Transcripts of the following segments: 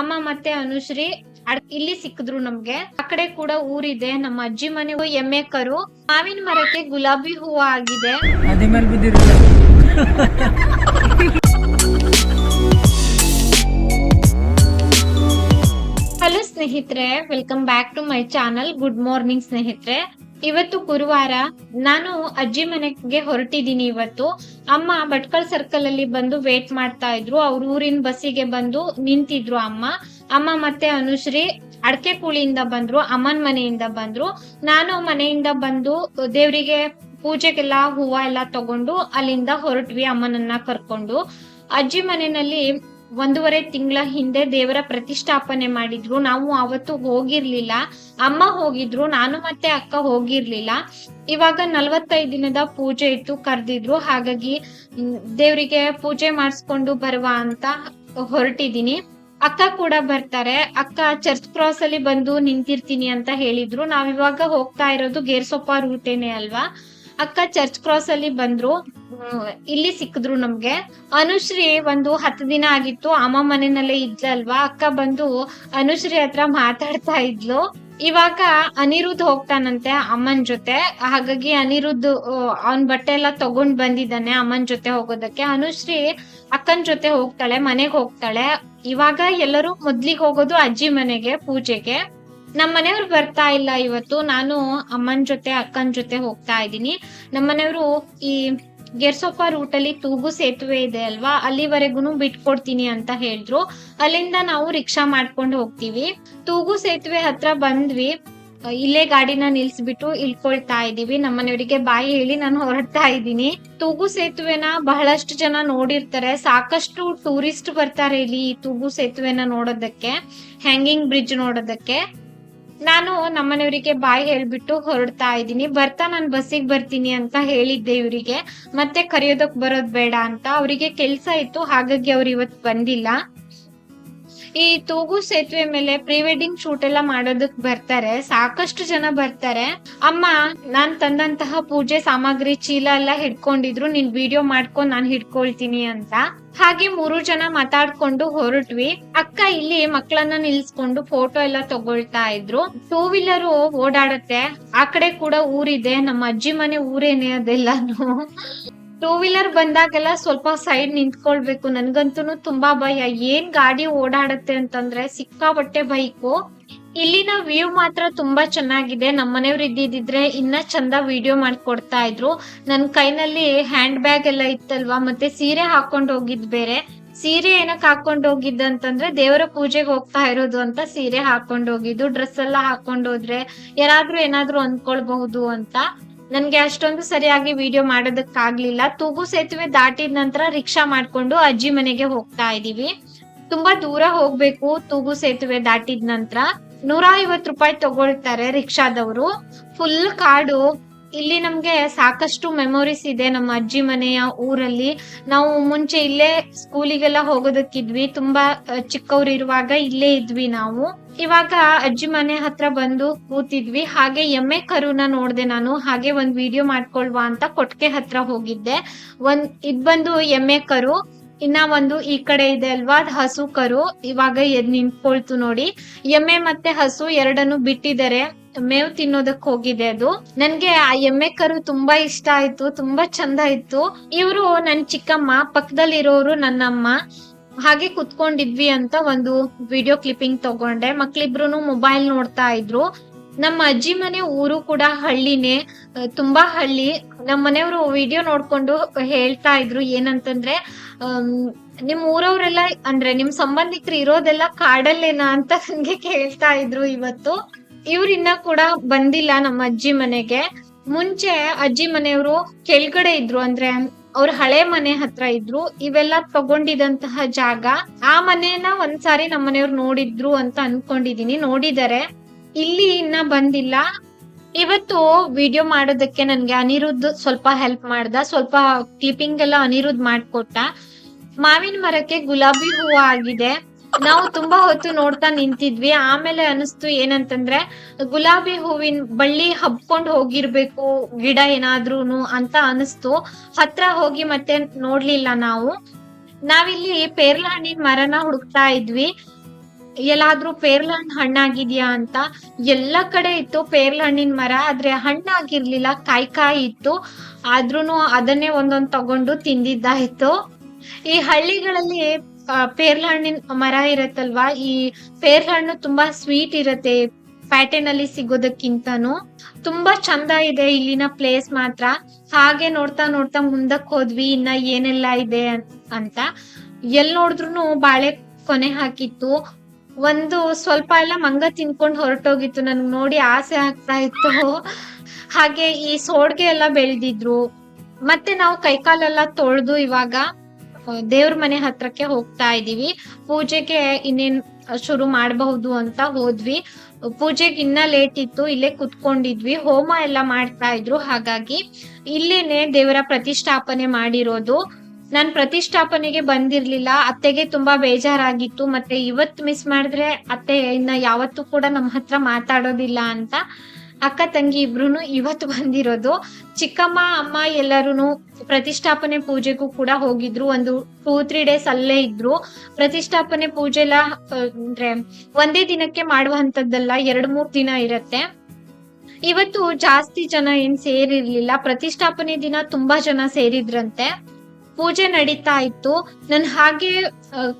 ಅಮ್ಮ ಮತ್ತೆ ಅನುಶ್ರೀ ಇಲ್ಲಿ ಸಿಕ್ಕಿದ್ರು ನಮ್ಗೆ. ಆ ಕಡೆ ಕೂಡ ಊರಿದೆ ನಮ್ಮ ಅಜ್ಜಿ ಮನೆ ಎಮ್ಮೆ ಕರು ಮಾವಿನ ಮರಕ್ಕೆ ಗುಲಾಬಿ ಹೂವ ಆಗಿದೆ. ಹಲೋ ಸ್ನೇಹಿತರೆ welcome back to my channel good morning ಸ್ನೇಹಿತರೆ. ಇವತ್ತು ಗುರುವಾರ ನಾನು ಅಜ್ಜಿ ಮನೆಗೆ ಹೊರಟಿದ್ದೀನಿ ಇವತ್ತು. ಅಮ್ಮ ಭಟ್ಕಳ್ ಸರ್ಕಲ್ ಅಲ್ಲಿ ಬಂದು ವೇಟ್ ಮಾಡ್ತಾ ಇದ್ರು. ಅವ್ರ ಊರಿನ ಬಸ್ಸಿಗೆ ಬಂದು ನಿಂತಿದ್ರು ಅಮ್ಮ. ಅಮ್ಮ ಮತ್ತೆ ಅನುಶ್ರೀ ಅಡಕೆ ಕೂಳಿಯಿಂದ ಬಂದ್ರು, ಅಮ್ಮನ್ ಮನೆಯಿಂದ ಬಂದ್ರು. ನಾನು ಮನೆಯಿಂದ ಬಂದು ದೇವರಿಗೆ ಪೂಜೆಗೆಲ್ಲ ಹೂವ ಎಲ್ಲ ತಗೊಂಡು ಅಲ್ಲಿಂದ ಹೊರಟ್ವಿ ಅಮ್ಮನನ್ನ ಕರ್ಕೊಂಡು. ಅಜ್ಜಿ ಮನೆಯಲ್ಲಿ ಒಂದೂವರೆ ತಿಂಗಳ ಹಿಂದೆ ದೇವರ ಪ್ರತಿಷ್ಠಾಪನೆ ಮಾಡಿದ್ರು. ನಾವು ಅವತ್ತು ಹೋಗಿರ್ಲಿಲ್ಲ. ಅಮ್ಮ ಹೋಗಿದ್ರು, ನಾನು ಮತ್ತೆ ಅಕ್ಕ ಹೋಗಿರ್ಲಿಲ್ಲ. ಇವಾಗ ನಲವತ್ತೈದು ದಿನದ ಪೂಜೆ ಇತ್ತು, ಕರ್ದಿದ್ರು. ಹಾಗಾಗಿ ದೇವರಿಗೆ ಪೂಜೆ ಮಾಡಿಸ್ಕೊಂಡು ಬರುವ ಅಂತ ಹೊರಟಿದ್ದೀನಿ. ಅಕ್ಕ ಕೂಡ ಬರ್ತಾರೆ. ಅಕ್ಕ ಚರ್ಚ್ ಕ್ರಾಸ್ ಅಲ್ಲಿ ಬಂದು ನಿಂತಿರ್ತೀನಿ ಅಂತ ಹೇಳಿದ್ರು. ನಾವಿವಾಗ ಹೋಗ್ತಾ ಇರೋದು ಗೇರ್ಸೊಪ್ಪ ರೂಟೇನೆ ಅಲ್ವಾ? ಅಕ್ಕ ಚರ್ಚ್ ಕ್ರಾಸ್ ಅಲ್ಲಿ ಬಂದ್ರು. ಇಲ್ಲಿ ಸಿಕ್ಕಿದ್ರು ನಮ್ಗೆ. ಅನುಶ್ರೀ ಒಂದು ಹತ್ತು ದಿನ ಆಗಿತ್ತು. ಅಮ್ಮ ಮನೆಯಲ್ಲೇ ಇದ್ಲಲ್ವಾ? ಅಕ್ಕ ಬಂದು ಅನುಶ್ರೀ ಹತ್ರ ಮಾತಾಡ್ತಾ ಇದ್ಲು. ಇವಾಗ ಅನಿರುದ್ಧ ಹೋಗ್ತಾನಂತೆ ಅಮ್ಮನ್ ಜೊತೆ. ಹಾಗಾಗಿ ಅನಿರುದ್ಧ ಅವನ್ ಬಟ್ಟೆ ಎಲ್ಲ ತಗೊಂಡ್ ಬಂದಿದ್ದಾನೆ ಅಮ್ಮನ್ ಜೊತೆ ಹೋಗೋದಕ್ಕೆ. ಅನುಶ್ರೀ ಅಕ್ಕನ್ ಜೊತೆ ಹೋಗ್ತಾಳೆ, ಮನೆಗ್ ಹೋಗ್ತಾಳೆ. ಇವಾಗ ಎಲ್ಲರೂ ಮೊದ್ಲಿಗೆ ಹೋಗೋದು ಅಜ್ಜಿ ಮನೆಗೆ, ಪೂಜೆಗೆ. ನಮ್ಮ ಮನೆಯವ್ರು ಬರ್ತಾ ಇಲ್ಲ ಇವತ್ತು. ನಾನು ಅಮ್ಮನ್ ಜೊತೆ, ಅಕ್ಕನ್ ಜೊತೆ ಹೋಗ್ತಾ ಇದ್ದೀನಿ. ನಮ್ಮನೆಯವರು ಈ ಗೆರ್ಸೊಪ್ಪ ರೂಟ್ ಅಲ್ಲಿ ತೂಗು ಸೇತುವೆ ಇದೆ ಅಲ್ವಾ? ಅಲ್ಲಿವರೆಗೂ ಬಿಟ್ಕೊಡ್ತೀನಿ ಅಂತ ಹೇಳಿದ್ರು. ಅಲ್ಲಿಂದ ನಾವು ರಿಕ್ಷಾ ಮಾಡ್ಕೊಂಡು ಹೋಗ್ತೀವಿ. ತೂಗು ಸೇತುವೆ ಹತ್ರ ಬಂದ್ವಿ. ಇಲ್ಲೇ ಗಾಡಿನ ನಿಲ್ಸ್ಬಿಟ್ಟು ಇಳ್ಕೊಳ್ತಾ ಇದೀವಿ ನಮ್ಮನೆಯವರಿಗೆ ಬಾಯಿ ಹೇಳಿ ನಾನು ಹೊರಡ್ತಾ ಇದ್ದೀನಿ. ತೂಗು ಸೇತುವೆನ ಬಹಳಷ್ಟು ಜನ ನೋಡಿರ್ತಾರೆ. ಸಾಕಷ್ಟು ಟೂರಿಸ್ಟ್ ಬರ್ತಾರೆ ಇಲ್ಲಿ ಈ ತೂಗು ಸೇತುವೆನ ನೋಡೋದಕ್ಕೆ ಹ್ಯಾಂಗಿಂಗ್ ಬ್ರಿಡ್ಜ್ ನೋಡೋದಕ್ಕೆ. ನಾನು ನಮ್ಮನೆಯವರಿಗೆ ಬಾಯಿ ಹೇಳ್ಬಿಟ್ಟು ಹೊರಡ್ತಾ ಇದ್ದೀನಿ. ಬರ್ತಾ ನಾನು ಬಸ್ಸಿಗೆ ಬರ್ತೀನಿ ಅಂತ ಹೇಳಿದ್ದೆ ಇವರಿಗೆ. ಮತ್ತೆ ಕರೆಯೋದಕ್ ಬರೋದ್ ಬೇಡ ಅಂತ. ಅವರಿಗೆ ಕೆಲಸ ಇತ್ತು. ಹಾಗಾಗಿ ಅವ್ರು ಇವತ್ತು ಬಂದಿಲ್ಲ. ಈ ತೂಗು ಸೇತುವೆ ಮೇಲೆ ಪ್ರೀ ವೆಡ್ಡಿಂಗ್ ಶೂಟ್ ಎಲ್ಲ ಮಾಡೋದಕ್ ಬರ್ತಾರೆ. ಸಾಕಷ್ಟು ಜನ ಬರ್ತಾರೆ. ಅಮ್ಮ, ನಾನ್ ತಂದಂತಹ ಪೂಜೆ ಸಾಮಗ್ರಿ, ಚೀಲ ಎಲ್ಲ ಹಿಡ್ಕೊಂಡಿದ್ರು. ನೀನ್ ವಿಡಿಯೋ ಮಾಡ್ಕೊಂಡ್ ನಾನ್ ಹಿಡ್ಕೊಳ್ತೀನಿ ಅಂತ. ಹಾಗೆ ಮೂರು ಜನ ಮಾತಾಡ್ಕೊಂಡು ಹೊರಟ್ವಿ. ಅಕ್ಕ ಇಲ್ಲಿ ಮಕ್ಕಳನ್ನ ನಿಲ್ಸ್ಕೊಂಡು ಫೋಟೋ ಎಲ್ಲ ತಗೊಳ್ತಾ ಇದ್ರು. ಟೂ ವೀಲರ್ ಓಡಾಡತ್ತೆ. ಆ ಕಡೆ ಕೂಡ ಊರಿದೆ. ನಮ್ಮ ಅಜ್ಜಿ ಮನೆ ಊರೇನೆ ಅದೆಲ್ಲಾನು. ಟೂ ವೀಲರ್ ಬಂದಾಗೆಲ್ಲ ಸ್ವಲ್ಪ ಸೈಡ್ ನಿಂತ್ಕೊಳ್ಬೇಕು. ನನ್ಗಂತೂ ತುಂಬಾ ಭಯ. ಏನ್ ಗಾಡಿ ಓಡಾಡತ್ತೆ ಅಂತಂದ್ರೆ ಸಿಕ್ಕಾಪಟ್ಟೆ ಬೈಕು. ಇಲ್ಲಿನ ವ್ಯೂ ಮಾತ್ರ ತುಂಬಾ ಚೆನ್ನಾಗಿದೆ. ನಮ್ಮ ಮನೆಯವ್ರು ಇದ್ದಿದ್ರೆ ಇನ್ನ ಚಂದ ವಿಡಿಯೋ ಮಾಡ್ಕೊಡ್ತಾ ಇದ್ರು. ನನ್ ಕೈನಲ್ಲಿ ಹ್ಯಾಂಡ್ ಬ್ಯಾಗ್ ಎಲ್ಲ ಇತ್ತಲ್ವಾ? ಮತ್ತೆ ಸೀರೆ ಹಾಕೊಂಡ್ ಹೋಗಿದ್ ಬೇರೆ. ಸೀರೆ ಏನಕ್ ಹಾಕೊಂಡ್ ಹೋಗಿದ್ದ ಅಂತಂದ್ರೆ ದೇವರ ಪೂಜೆಗೆ ಹೋಗ್ತಾ ಇರೋದು ಅಂತ ಸೀರೆ ಹಾಕೊಂಡ್ ಹೋಗಿದ್ದು. ಡ್ರೆಸ್ ಎಲ್ಲ ಹಾಕೊಂಡ್ ಹೋದ್ರೆ ಯಾರಾದ್ರೂ ಏನಾದ್ರೂ ಅಂದ್ಕೊಳ್ಬಹುದು ಅಂತ. ನನ್ಗೆ ಅಷ್ಟೊಂದು ಸರಿಯಾಗಿ ವಿಡಿಯೋ ಮಾಡೋದಕ್ಕಾಗ್ಲಿಲ್ಲ. ತೂಗು ಸೇತುವೆ ದಾಟಿದ ನಂತರ ರಿಕ್ಷಾ ಮಾಡ್ಕೊಂಡು ಅಜ್ಜಿ ಮನೆಗೆ ಹೋಗ್ತಾ ಇದೀವಿ. ತುಂಬಾ ದೂರ ಹೋಗ್ಬೇಕು ತೂಗು ಸೇತುವೆ ದಾಟಿದ ನಂತರ. ನೂರ ರೂಪಾಯಿ ತಗೊಳ್ತಾರೆ ರಿಕ್ಷಾದವರು. ಫುಲ್ ಕಾಡು. ಇಲ್ಲಿ ನಮ್ಗೆ ಸಾಕಷ್ಟು ಮೆಮೊರೀಸ್ ಇದೆ ನಮ್ಮ ಅಜ್ಜಿ ಮನೆಯ ಊರಲ್ಲಿ. ನಾವು ಮುಂಚೆ ಇಲ್ಲೇ ಸ್ಕೂಲಿಗೆಲ್ಲ ಹೋಗೋದಕ್ಕಿದ್ವಿ. ತುಂಬಾ ಚಿಕ್ಕವ್ರು ಇರುವಾಗ ಇಲ್ಲೇ ಇದ್ವಿ ನಾವು. ಇವಾಗ ಅಜ್ಜಿ ಮನೆ ಹತ್ರ ಬಂದು ಕೂತಿದ್ವಿ. ಹಾಗೆ ಎಮ್ಮೆ ಕರುನ ನೋಡ್ದೆ ನಾನು. ಹಾಗೆ ಒಂದ್ ವಿಡಿಯೋ ಮಾಡ್ಕೊಳ್ವಾ ಅಂತ ಕೊಟ್ಕೆ ಹತ್ರ ಹೋಗಿದ್ದೆ. ಒಂದ್, ಇದ್ ಬಂದು ಎಮ್ಮೆ ಕರು, ಇನ್ನ ಒಂದು ಈ ಕಡೆ ಇದೆ ಅಲ್ವಾ ಹಸು ಕರು. ಇವಾಗ ನಿಂತ್ಕೊಳ್ತು ನೋಡಿ. ಎಮ್ಮೆ ಮತ್ತೆ ಹಸು ಎರಡನ್ನು ಬಿಟ್ಟಿದ್ದಾರೆ. ಮೇವ್ ತಿನ್ನೋದಕ್ ಹೋಗಿದೆ ಅದು. ನನ್ಗೆ ಆ ಎಮ್ಮೆ ಕರು ತುಂಬಾ ಇಷ್ಟ ಆಯ್ತು, ತುಂಬಾ ಚಂದ ಇತ್ತು. ಇವರು ನನ್ ಚಿಕ್ಕಮ್ಮ, ಪಕ್ಕದಲ್ಲಿರೋರು ನನ್ನಮ್ಮ, ಹಾಗೆ ಕುತ್ಕೊಂಡಿದ್ವಿ ಅಂತ ಒಂದು ವಿಡಿಯೋ ಕ್ಲಿಪ್ಪಿಂಗ್ ತಗೊಂಡೆ. ಮಕ್ಳಿಬ್ರು ಮೊಬೈಲ್ ನೋಡ್ತಾ ಇದ್ರು. ನಮ್ಮ ಅಜ್ಜಿ ಮನೆ ಊರು ಕೂಡ ಹಳ್ಳಿನೇ ತುಂಬಾ ಹಳ್ಳಿ. ನಮ್ಮ ಮನೆಯವರು ವಿಡಿಯೋ ನೋಡ್ಕೊಂಡು ಹೇಳ್ತಾ ಇದ್ರು ಏನಂತಂದ್ರೆ ನಿಮ್ ಊರವ್ರೆಲ್ಲ, ಅಂದ್ರೆ ನಿಮ್ ಸಂಬಂಧಿಕರು ಇರೋದೆಲ್ಲ ಕಾಡಲ್ಲೇನಾ ಅಂತ ನನ್ಗೆ ಕೇಳ್ತಾ ಇದ್ರು ಇವತ್ತು. ಇವ್ರಿನ್ನ ಕೂಡ ಬಂದಿಲ್ಲ ನಮ್ಮ ಅಜ್ಜಿ ಮನೆಗೆ. ಮುಂಚೆ ಅಜ್ಜಿ ಮನೆಯವರು ಕೆಳಗಡೆ ಇದ್ರು ಅಂದ್ರೆ ಅವ್ರ ಹಳೆ ಮನೆ ಹತ್ರ ಇದ್ರು. ಇವೆಲ್ಲ ತಗೊಂಡಿದಂತಹ ಜಾಗ. ಆ ಮನೆಯನ್ನ ಒಂದ್ಸಾರಿ ನಮ್ಮ ಮನೆಯವ್ರು ನೋಡಿದ್ರು ಅಂತ ಅನ್ಕೊಂಡಿದೀನಿ, ನೋಡಿದರೆ. ಇಲ್ಲಿ ಇನ್ನ ಬಂದಿಲ್ಲ. ಇವತ್ತು ವಿಡಿಯೋ ಮಾಡೋದಕ್ಕೆ ನನ್ಗೆ ಅನಿರುದ್ಧ ಸ್ವಲ್ಪ ಹೆಲ್ಪ್ ಮಾಡ್ದ, ಸ್ವಲ್ಪ ಕ್ಲಿಪ್ಪಿಂಗ್ ಎಲ್ಲ ಅನಿರುದ್ಧ ಮಾಡ್ಕೊಟ್ಟ. ಮಾವಿನ ಮರಕ್ಕೆ ಗುಲಾಬಿ ಹೂವು ಆಗಿದೆ. ನಾವು ತುಂಬಾ ಹೊತ್ತು ನೋಡ್ತಾ ನಿಂತಿದ್ವಿ. ಆಮೇಲೆ ಅನಿಸ್ತು ಏನಂತಂದ್ರೆ, ಗುಲಾಬಿ ಹೂವಿನ ಬಳ್ಳಿ ಹಬ್ಕೊಂಡ್ ಹೋಗಿರ್ಬೇಕು, ಗಿಡ ಏನಾದ್ರೂನು ಅಂತ ಅನಿಸ್ತು. ಹತ್ರ ಹೋಗಿ ಮತ್ತೆ ನೋಡ್ಲಿಲ್ಲ ನಾವು. ನಾವಿಲ್ಲಿ ಪೇರ್ಲ ಹಣ್ಣಿನ ಮರನ ಹುಡುಕ್ತಾ ಇದ್ವಿ. ಎಲ್ಲಾದ್ರೂ ಪೇರ್ಲ ಹಣ್ಣು ಹಣ್ಣಾಗಿದ್ಯಾ ಅಂತ. ಎಲ್ಲ ಕಡೆ ಇತ್ತು ಪೇರ್ಲ ಹಣ್ಣಿನ ಮರ, ಆದ್ರೆ ಹಣ್ಣಾಗಿರ್ಲಿಲ್ಲ ಕಾಯಿ ಕಾಯಿ ಇತ್ತು. ಆದ್ರೂನು ಅದನ್ನೇ ಒಂದೊಂದ್ ತಗೊಂಡು ತಿಂದಿದ್ದಾಯ್ತು. ಈ ಹಳ್ಳಿಗಳಲ್ಲಿ ಪೇರ್ಲ ಹಣ್ಣಿನ ಮರ ಇರತ್ತಲ್ವಾ? ಈ ಪೇರ್ಲ ಹಣ್ಣು ತುಂಬಾ ಸ್ವೀಟ್ ಇರತ್ತೆ ಪ್ಯಾಟರ್ನ್ ಸಿಗೋದಕ್ಕಿಂತನೂ. ತುಂಬಾ ಚಂದ ಇದೆ ಇಲ್ಲಿನ ಪ್ಲೇಸ್ ಮಾತ್ರ. ಹಾಗೆ ನೋಡ್ತಾ ನೋಡ್ತಾ ಮುಂದಕ್ಕೆ ಹೋದ್ವಿ, ಇನ್ನ ಏನೆಲ್ಲ ಇದೆ ಅಂತ. ಎಲ್ ನೋಡಿದ್ರು ಬಾಳೆ ಕೊನೆ ಹಾಕಿತ್ತು. ಒಂದು ಸ್ವಲ್ಪ ಎಲ್ಲ ಮಂಗ ತಿನ್ಕೊಂಡ್ ಹೊರಟೋಗಿತ್ತು ನನ್ಗೆ ನೋಡಿ ಆಸೆ ಆಗ್ತಾ ಇತ್ತು. ಹಾಗೆ ಈ ಸೋಡ್ಗೆ ಎಲ್ಲ ಬೆಳೆದಿದ್ರು. ಮತ್ತೆ ನಾವು ಕೈಕಾಲೆಲ್ಲ ತೊಳ್ದು ಇವಾಗ ದೇವ್ರ ಮನೆ ಹತ್ರಕ್ಕೆ ಹೋಗ್ತಾ ಇದೀವಿ ಪೂಜೆಗೆ ಇನ್ನೇನ್ ಶುರು ಮಾಡಬಹುದು ಅಂತ ಹೋದ್ವಿ. ಪೂಜೆಗೆ ಇನ್ನ ಲೇಟ್ ಇತ್ತು, ಇಲ್ಲೇ ಕುತ್ಕೊಂಡಿದ್ವಿ. ಹೋಮ ಎಲ್ಲ ಮಾಡ್ತಾ ಇದ್ರು. ಹಾಗಾಗಿ ಇಲ್ಲೇನೆ ದೇವರ ಪ್ರತಿಷ್ಠಾಪನೆ ಮಾಡಿರೋದು. ನಾನ್ ಪ್ರತಿಷ್ಠಾಪನೆಗೆ ಬಂದಿರ್ಲಿಲ್ಲ. ಅತ್ತೆಗೆ ತುಂಬಾ ಬೇಜಾರಾಗಿತ್ತು. ಮತ್ತೆ ಇವತ್ ಮಿಸ್ ಮಾಡಿದ್ರೆ ಅತ್ತೆ ಇನ್ನ ಯಾವತ್ತೂ ಕೂಡ ನಮ್ಮ ಹತ್ರ ಮಾತಾಡೋದಿಲ್ಲ ಅಂತ. ಅಕ್ಕ ತಂಗಿ ಇಬ್ರು ಇವತ್ತು ಬಂದಿರೋದು. ಚಿಕ್ಕಮ್ಮ, ಅಮ್ಮ ಎಲ್ಲರೂ ಪ್ರತಿಷ್ಠಾಪನೆ ಪೂಜೆಗೂ ಕೂಡ ಹೋಗಿದ್ರು. ಒಂದು ಟೂ ತ್ರೀ ಡೇಸ್ ಅಲ್ಲೇ ಇದ್ರು. ಪ್ರತಿಷ್ಠಾಪನೆ ಪೂಜೆ ಎಲ್ಲ ಅಂದ್ರೆ ಒಂದೇ ದಿನಕ್ಕೆ ಮಾಡುವಂತದ್ದಲ್ಲ ಎರಡ್, ಮೂರ್ ದಿನ ಇರತ್ತೆ. ಇವತ್ತು ಜಾಸ್ತಿ ಜನ ಏನ್ ಸೇರಿರ್ಲಿಲ್ಲ. ಪ್ರತಿಷ್ಠಾಪನೆ ದಿನ ತುಂಬಾ ಜನ ಸೇರಿದ್ರಂತೆ. ಪೂಜೆ ನಡೀತಾ ಇತ್ತು. ನನ್ ಹಾಗೆ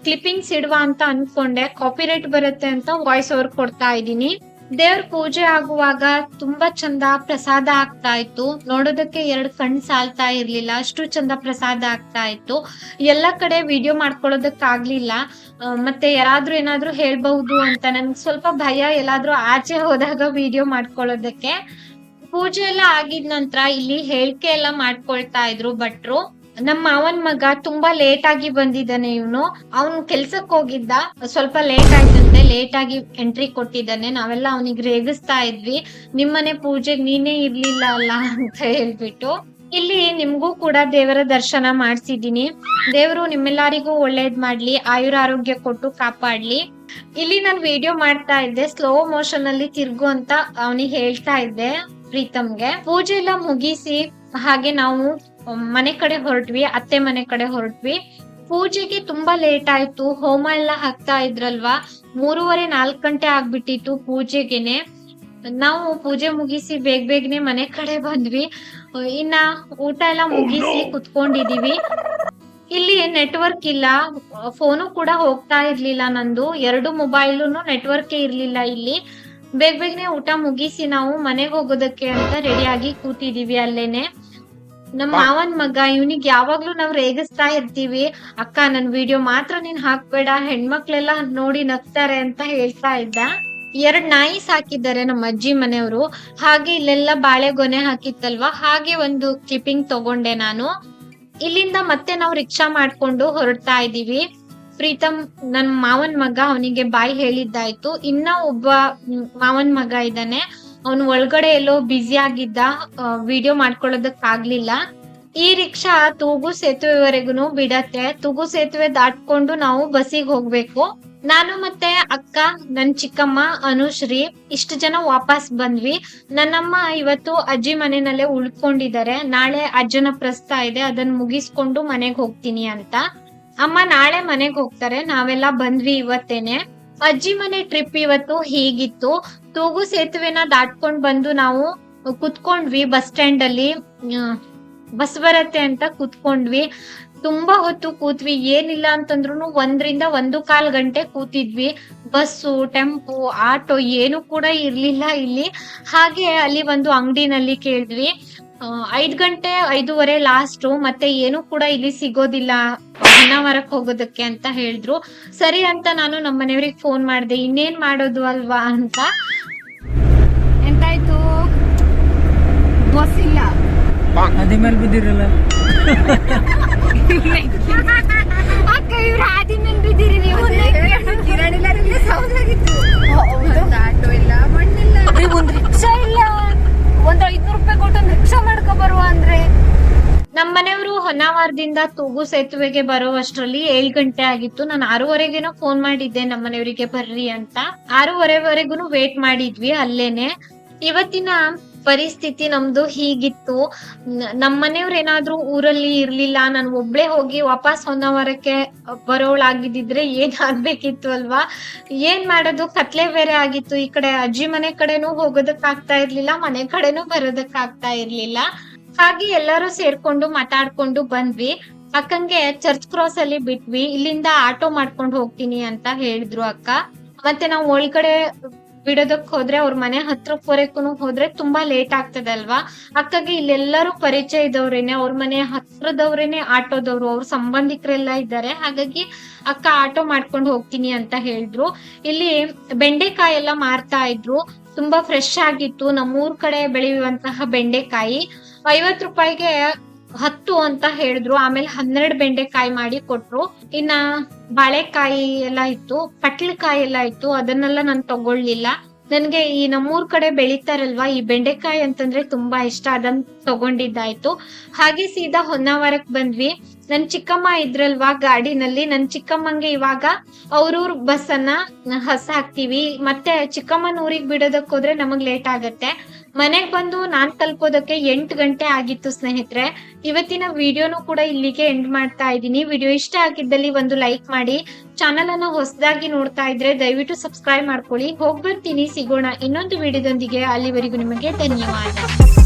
ಕ್ಲಿಪ್ಪಿಂಗ್ಸ್ ಇಡುವ ಅಂತ ಅನ್ಕೊಂಡೆ. ಕಾಪಿರೈಟ್ ಬರುತ್ತೆ ಅಂತ ವಾಯ್ಸ್ ಓವರ್ ಕೊಡ್ತಾ ಇದ್ದೀನಿ. ದೇವ್ರ ಪೂಜೆ ಆಗುವಾಗ ತುಂಬಾ ಚಂದ ಪ್ರಸಾದ ಆಗ್ತಾ ಇತ್ತು. ನೋಡೋದಕ್ಕೆ ಎರಡ್ ಕಣ್ ಸಾಲ್ತಾ ಇರ್ಲಿಲ್ಲ, ಅಷ್ಟು ಚಂದ ಪ್ರಸಾದ ಆಗ್ತಾ ಇತ್ತು. ಎಲ್ಲ ಕಡೆ ವಿಡಿಯೋ ಮಾಡ್ಕೊಳ್ಳೋದಕ್ ಆಗ್ಲಿಲ್ಲ ಮತ್ತೆ ಯಾರಾದ್ರೂ ಏನಾದ್ರೂ ಹೇಳ್ಬಹುದು ಅಂತ ನನ್ಗೆ ಸ್ವಲ್ಪ ಭಯ, ಎಲ್ಲಾದ್ರೂ ಆಚೆ ಹೋದಾಗ ವಿಡಿಯೋ ಮಾಡ್ಕೊಳ್ಳೋದಕ್ಕೆ. ಪೂಜೆ ಎಲ್ಲ ಆಗಿದ ನಂತರ ಇಲ್ಲಿ ಹೇಳಿಕೆ ಎಲ್ಲ ಮಾಡ್ಕೊಳ್ತಾ ಇದ್ರು ಭಟ್ರು. ನಮ್ಮ ಮಾವನ್ ಮಗ ತುಂಬಾ ಲೇಟ್ ಆಗಿ ಬಂದಿದ್ದಾನೆ ಇವನು. ಅವನ್ ಕೆಲ್ಸಕ್ ಹೋಗಿದ್ದ, ಸ್ವಲ್ಪ ಲೇಟ್ ಆಯ್ತಂತೆ ಲೇಟ್ ಆಗಿ ಎಂಟ್ರಿ ಕೊಟ್ಟಿದ್ದಾನೆ. ನಾವೆಲ್ಲ ಅವನಿಗೆ ರೇಗಿಸ್ತಾ ಇದ್ವಿ. ನಿಮ್ಮನೆ ಪೂಜೆಗೆ ನೀನೇ ಇರ್ಲಿಲ್ಲ ಅಲ್ಲ ಅಂತ ಹೇಳ್ಬಿಟ್ಟು. ಇಲ್ಲಿ ನಿಮ್ಗೂ ಕೂಡ ದೇವರ ದರ್ಶನ ಮಾಡ್ಸಿದೀನಿ ದೇವರು ನಿಮ್ಮೆಲ್ಲರಿಗೂ ಒಳ್ಳೇದ್ ಮಾಡ್ಲಿ ಆಯುರ ಆರೋಗ್ಯ ಕೊಟ್ಟು ಕಾಪಾಡ್ಲಿ. ಇಲ್ಲಿ ನಾನು ವಿಡಿಯೋ ಮಾಡ್ತಾ ಇದ್ದೆ ಸ್ಲೋ ಮೋಷನ್ ಅಲ್ಲಿ ತಿರ್ಗು ಅಂತ ಅವನಿಗೆ ಹೇಳ್ತಾ ಇದ್ದೆ ಪ್ರೀತಮ್ಗೆ. ಪೂಜೆ ಎಲ್ಲ ಮುಗಿಸಿ ಹಾಗೆ ನಾವು ಮನೆ ಕಡೆ ಹೊರಟ್ವಿ ಅತ್ತೆ ಮನೆ ಕಡೆ ಹೊರಟ್ವಿ. ಪೂಜೆಗೆ ತುಂಬಾ ಲೇಟ್ ಆಯ್ತು ಹೋಮ ಎಲ್ಲ ಹಾಕ್ತಾ ಇದ್ರಲ್ವಾ? ಮೂರುವರೆ ನಾಲ್ಕು ಗಂಟೆ ಆಗ್ಬಿಟ್ಟಿತ್ತು ಪೂಜೆಗೆನೆ. ನಾವು ಪೂಜೆ ಮುಗಿಸಿ ಬೇಗ ಬೇಗನೆ ಮನೆ ಕಡೆ ಬಂದ್ವಿ. ಇನ್ನ ಊಟ ಎಲ್ಲ ಮುಗಿಸಿ ಕುತ್ಕೊಂಡಿದೀವಿ. ಇಲ್ಲಿ ನೆಟ್ವರ್ಕ್ ಇಲ್ಲ. ಫೋನು ಕೂಡ ಹೋಗ್ತಾ ಇರ್ಲಿಲ್ಲ ನಂದು. ಎರಡು ಮೊಬೈಲು ನೆಟ್ವರ್ಕ್ ಇರ್ಲಿಲ್ಲ ಇಲ್ಲಿ. ಬೇಗ ಬೇಗನೆ ಊಟ ಮುಗಿಸಿ ನಾವು ಮನೆಗೆ ಹೋಗೋದಕ್ಕೆ ಅಂತ ರೆಡಿಯಾಗಿ ಆಗಿ ಕೂತಿದೀವಿ ಅಲ್ಲೇನೆ. ನಮ್ಮ ಮಾವನ್ ಮಗ ಇವನಿಗೆ ಯಾವಾಗ್ಲೂ ನಾವ್ ರೇಗಿಸ್ತಾ ಇರ್ತೀವಿ. ಅಕ್ಕ ನನ್ ವಿಡಿಯೋ ಮಾತ್ರ ನೀನ್ ಹಾಕ್ಬೇಡ ಹೆಣ್ಮಕ್ಳೆಲ್ಲ ನೋಡಿ ನಗ್ತಾರೆ ಅಂತ ಹೇಳ್ತಾ ಇದ್ದ. ಎರಡ್ ನಾಯಿ ಸಾಕಿದ್ದಾರೆ ನಮ್ಮ ಅಜ್ಜಿ ಮನೆಯವರು. ಹಾಗೆ ಇಲ್ಲೆಲ್ಲ ಬಾಳೆಗೊನೆ ಹಾಕಿತ್ತಲ್ವಾ? ಹಾಗೆ ಒಂದು ಕ್ಲಿಪ್ಪಿಂಗ್ ತಗೊಂಡೆ ನಾನು. ಇಲ್ಲಿಂದ ಮತ್ತೆ ನಾವು ರಿಕ್ಷಾ ಮಾಡ್ಕೊಂಡು ಹೊರಡ್ತಾ ಇದೀವಿ. ಪ್ರೀತಮ್ ನನ್ ಮಾವನ್ ಮಗ ಅವನಿಗೆ ಬಾಯಿ ಹೇಳಿದ್ದಾಯ್ತು. ಇನ್ನ ಒಬ್ಬ ಮಾವನ್ ಮಗ ಇದ್ದಾನೆ. ಅವನು ಒಳಗಡೆ ಎಲ್ಲೋ ಬ್ಯುಸಿ ಆಗಿದ್ದ ವಿಡಿಯೋ ಮಾಡ್ಕೊಳ್ಳೋದಕ್ ಆಗ್ಲಿಲ್ಲ ಈ ರಿಕ್ಷಾ ತೂಗು ಸೇತುವೆವರೆಗೂ ಬಿಡತ್ತೆ. ತೂಗು ಸೇತುವೆ ದಾಟ್ಕೊಂಡು ನಾವು ಬಸ್ಸಿಗೆ ಹೋಗ್ಬೇಕು. ನಾನು ಮತ್ತೆ ಅಕ್ಕ, ನನ್ ಚಿಕ್ಕಮ್ಮ, ಅನುಶ್ರೀ, ಇಷ್ಟು ಜನ ವಾಪಸ್ ಬಂದ್ವಿ. ನನ್ನಮ್ಮ ಇವತ್ತು ಅಜ್ಜಿ ಮನೆಯಲ್ಲೇ ಉಳ್ಕೊಂಡಿದ್ದಾರೆ ನಾಳೆ ಅಜ್ಜನ ಪ್ರಸ್ತ ಇದೆ ಅದನ್ನ ಮುಗಿಸ್ಕೊಂಡು ಮನೆಗ್ ಹೋಗ್ತೀನಿ ಅಂತ. ಅಮ್ಮ ನಾಳೆ ಮನೆಗ್ ಹೋಗ್ತಾರೆ. ನಾವೆಲ್ಲ ಬಂದ್ವಿ ಇವತ್ತೇನೆ. ಅಜ್ಜಿ ಮನೆ ಟ್ರಿಪ್ ಇವತ್ತು ಹೀಗಿತ್ತು. ತೂಗು ಸೇತುವೆನ ದಾಟ್ಕೊಂಡ್ ಬಂದು ನಾವು ಕುತ್ಕೊಂಡ್ವಿ ಬಸ್ ಸ್ಟ್ಯಾಂಡ್ ಅಲ್ಲಿ ಬಸ್ ಬರತ್ತೆ ಅಂತ ಕುತ್ಕೊಂಡ್ವಿ. ತುಂಬಾ ಹೊತ್ತು ಕೂತ್ವಿ. ಏನಿಲ್ಲ ಅಂತಂದ್ರು ಒಂದ್ರಿಂದ ಒಂದು ಕಾಲ್ ಗಂಟೆ ಕೂತಿದ್ವಿ. ಬಸ್ಸು, ಟೆಂಪು, ಆಟೋ, ಏನು ಕೂಡ ಇರ್ಲಿಲ್ಲ ಇಲ್ಲಿ. ಹಾಗೆ ಅಲ್ಲಿ ಒಂದು ಅಂಗಡಿನಲ್ಲಿ ಕೇಳಿದ್ವಿ. ಐದ್ ಗಂಟೆ ಐದೂವರೆ ಲಾಸ್ಟ್ ಮತ್ತೆ ಏನು ಕೂಡ ಇಲ್ಲಿ ಸಿಗೋದಿಲ್ಲ ಹೊನ್ನಾವರಕ್ ಹೋಗೋದಕ್ಕೆ ಅಂತ ಹೇಳಿದ್ರು. ಸರಿ ಅಂತ ನಾನು ನಮ್ಮ ಮನೆಯವ್ರಿಗೆ ಫೋನ್ ಮಾಡಿದೆ ಇನ್ನೇನ್ ಮಾಡೋದು ಅಲ್ವಾ ಅಂತ. ಎಂತಾಯ್ತು? ಬಸ್ ಇಲ್ಲ. ಅದೇ ಮೇಲೆ ಬಿದ್ದಿರಲ್ಲ. ಅಕ್ಕ ಇವ್ರು ಹಾದಿ ಮೇಲೆ ಬಿದ್ದೀರಿ ನೀವು. ಕಿರಣ್ ಇಲ್ಲಾರಿಲ್ಲ ಸೌಂಡ್ ಆಗಿತ್ತು ಒಂದ್ ಆಟೋ ಇಲ್ಲ ಮಣ್ಣಿಲ್ಲ ಒಂದ್ ರಿಕ್ಷಾ ಇಲ್ಲ ಒಂದ್ ಐದ್ನೂರ್ ರೂಪಾಯಿ ಕೊಟ್ಟು ಒಂದ್ ರಿಕ್ಷಾ ಮಾಡ್ಕೊ ಬರುವ ಅಂದ್ರೆ ನಮ್ಮ ಮನೆಯವರು ಹೊನ್ನಾವರದಿಂದ ತೂಗು ಸೇತುವೆಗೆ ಬರುವಷ್ಟರಲ್ಲಿ ಏಳ್ ಗಂಟೆ ಆಗಿತ್ತು. ನಾನು ಆರೂವರೆಗೇನೋ ಫೋನ್ ಮಾಡಿದ್ದೆ, ನಮ್ಮನೆಯವರಿಗೆ ಬರ್ರಿ ಅಂತ. ಆರೂವರೆವರೆಗೂ ವೇಟ್ ಮಾಡಿದ್ವಿ ಅಲ್ಲೇನೆ. ಇವತ್ತಿನ ಪರಿಸ್ಥಿತಿ ನಮ್ದು ಹೀಗಿತ್ತು. ನಮ್ಮನೆಯವ್ರ ನಮ್ ಮನೆಯವ್ರ ಏನಾದ್ರೂ ಊರಲ್ಲಿ ಇರ್ಲಿಲ್ಲ, ನಾನು ಒಬ್ಳೆ ಹೋಗಿ ವಾಪಸ್ ಹೊನ್ನಾವರಕ್ಕೆ ಬರೋಳಾಗಿದ್ದಿದ್ರೆ ಏನ್ ಆಗ್ಬೇಕಿತ್ತು ಅಲ್ವಾ? ಏನ್ ಮಾಡೋದು? ಕತ್ಲೆ ಬೇರೆ ಆಗಿತ್ತು. ಈ ಕಡೆ ಅಜ್ಜಿ ಮನೆ ಕಡೆನೂ ಹೋಗೋದಕ್ ಆಗ್ತಾ ಇರ್ಲಿಲ್ಲ, ಮನೆ ಕಡೆನೂ ಬರೋದಕ್ ಆಗ್ತಾ ಇರ್ಲಿಲ್ಲ. ಹಾಗೆ ಎಲ್ಲರೂ ಸೇರ್ಕೊಂಡು ಮಾತಾಡ್ಕೊಂಡು ಬಂದ್ವಿ. ಅಕ್ಕಂಗೆ ಚರ್ಚ್ ಕ್ರಾಸ್ ಅಲ್ಲಿ ಬಿಟ್ವಿ. ಇಲ್ಲಿಂದ ಆಟೋ ಮಾಡ್ಕೊಂಡು ಹೋಗ್ತೀನಿ ಅಂತ ಹೇಳಿದ್ರು ಅಕ್ಕ. ಮತ್ತೆ ನಾವು ಒಳಗಡೆ ಬಿಡೋದಕ್ ಹೋದ್ರೆ ಅವ್ರ ಮನೆ ಹತ್ರಕ್ಕೂ ಹೋದ್ರೆ ತುಂಬಾ ಲೇಟ್ ಆಗ್ತದಲ್ವಾ? ಅಕ್ಕಗೆ ಇಲ್ಲೆಲ್ಲರೂ ಪರಿಚಯ ಇದ್ದವ್ರೇನೆ, ಅವ್ರ ಮನೆ ಹತ್ರದವ್ರೇನೆ ಆಟೋದವ್ರು, ಅವ್ರ ಸಂಬಂಧಿಕರೆಲ್ಲ ಇದ್ದಾರೆ. ಹಾಗಾಗಿ ಅಕ್ಕ ಆಟೋ ಮಾಡ್ಕೊಂಡು ಹೋಗ್ತೀನಿ ಅಂತ ಹೇಳಿದ್ರು. ಇಲ್ಲಿ ಬೆಂಡೆಕಾಯಿ ಎಲ್ಲ ಮಾರ್ತಾ ಇದ್ರು. ತುಂಬಾ ಫ್ರೆಶ್ ಆಗಿತ್ತು. ನಮ್ಮೂರ್ ಕಡೆ ಬೆಳೆಯುವಂತಹ ಬೆಂಡೆಕಾಯಿ. ಐವತ್ ರೂಪಾಯಿಗೆ ಹತ್ತು ಅಂತ ಹೇಳಿದ್ರು. ಆಮೇಲೆ ಹನ್ನೆರಡು ಬೆಂಡೆಕಾಯಿ ಮಾಡಿ ಕೊಟ್ರು. ಇನ್ನ ಬಾಳೆಕಾಯಿ ಎಲ್ಲ ಇತ್ತು, ಪಟ್ಲಕಾಯಿ ಎಲ್ಲ ಇತ್ತು. ಅದನ್ನೆಲ್ಲ ನಾನು ತಗೊಳ್ಲಿಲ್ಲ ನನ್ಗೆ ಈ ನಮ್ಮೂರ್ ಕಡೆ ಬೆಳಿತಾರಲ್ವಾ, ಈ ಬೆಂಡೆಕಾಯಿ ಅಂತಂದ್ರೆ ತುಂಬಾ ಇಷ್ಟ. ಅದನ್ ತಗೊಂಡಿದ್ದಾಯ್ತು. ಹಾಗೆ ಸೀದಾ ಹೊನ್ನಾವರಕ್ ಬಂದ್ವಿ. ನನ್ ಚಿಕ್ಕಮ್ಮ ಇದ್ರಲ್ವಾ ಗಾಡಿನಲ್ಲಿ. ನನ್ ಚಿಕ್ಕಮ್ಮಂಗೆ ಇವಾಗ ಅವ್ರೂರ್ ಬಸ್ ಅನ್ನ ಹಸ ಹಾಕ್ತಿವಿ. ಮತ್ತೆ ಚಿಕ್ಕಮ್ಮನ ಊರಿಗೆ ಬಿಡೋದಕ್ ಹೋದ್ರೆ ನಮಗ್ ಲೇಟ್ ಆಗತ್ತೆ. ಮನೆಗ್ ಬಂದು ನಾನ್ ತಲುಪೋದಕ್ಕೆ ಎಂಟು ಗಂಟೆ ಆಗಿತ್ತು ಸ್ನೇಹಿತರೆ. ಇವತ್ತಿನ ವಿಡಿಯೋನು ಕೂಡ ಇಲ್ಲಿಗೆ ಎಂಡ್ ಮಾಡ್ತಾ ಇದ್ದೀನಿ. ವಿಡಿಯೋ ಇಷ್ಟ ಆಗಿದ್ದಲ್ಲಿ ಒಂದು ಲೈಕ್ ಮಾಡಿ. ಚಾನಲ್ ಅನ್ನು ಹೊಸದಾಗಿ ನೋಡ್ತಾ ಇದ್ರೆ ದಯವಿಟ್ಟು ಸಬ್ಸ್ಕ್ರೈಬ್ ಮಾಡ್ಕೊಳ್ಳಿ. ಹೋಗ್ಬರ್ತೀನಿ ಸಿಗೋಣ ಇನ್ನೊಂದು ವಿಡಿಯೋದೊಂದಿಗೆ. ಅಲ್ಲಿವರೆಗೂ ನಿಮಗೆ ಧನ್ಯವಾದ.